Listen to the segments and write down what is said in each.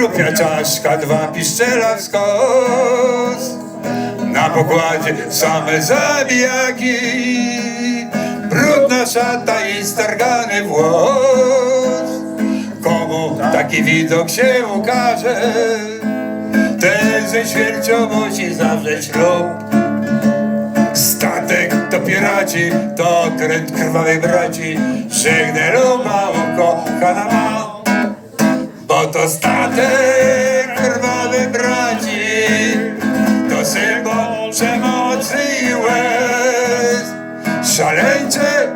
Trupia czaszka, dwa piszczela w skos. Na pokładzie same zabijaki. Brudna szata i stargany włos. Komu taki widok się ukaże? Ten ze śmiercią musi zawrzeć Statek to piraci, to trend krwawej braci. Żegnę Bo to statek krwawy braci To symbol przemocy i łez. Szaleńcze,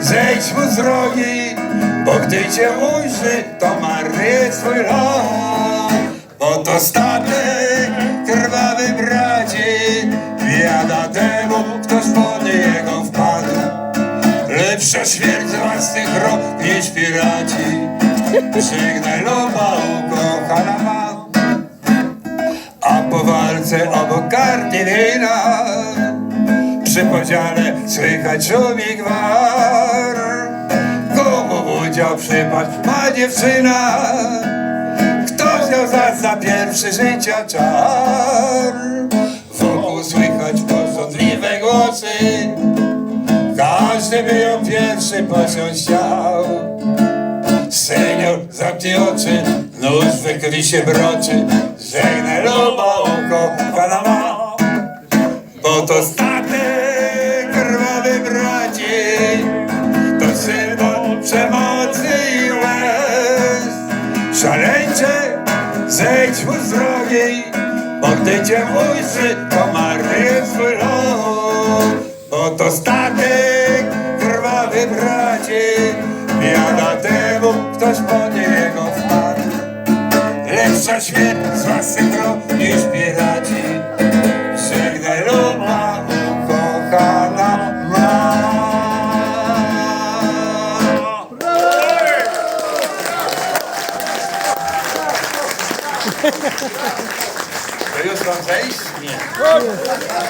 zejdź mu z drogi Bo gdy cię ujrzy, to marnuje swój lot Bo to statek krwawy braci Biada temu, kto spod niego wpadł. Lepsza śmierć własnych rąk niż piraci Żegnaj luba ukochana ma. A po walce obok karty wina Przy podziale słychać szum i gwar. Komu udział przypadł ma dziewczyna? Kto wziął za, za pierwszy życia czar? Wokół słychać porządliwe głosy. Każdy by ją pierwszy posiąść chciał Senior zamknij oczy, nóż we krwi się broczy Żegnaj luba ukochana ma Bo to statek krwawy braci. To symbol przemocy i łez. Szaleńcze, zejdź mu z drogi Bo gdy cię ujrzy, to marnuje swój lot. Bo to statek krwawy braci Biada temu, ktoś pod niego wpadł Lepsza śmierć z własnych niż piraci Żegnaj luba ukochana ma To już mam? Nie.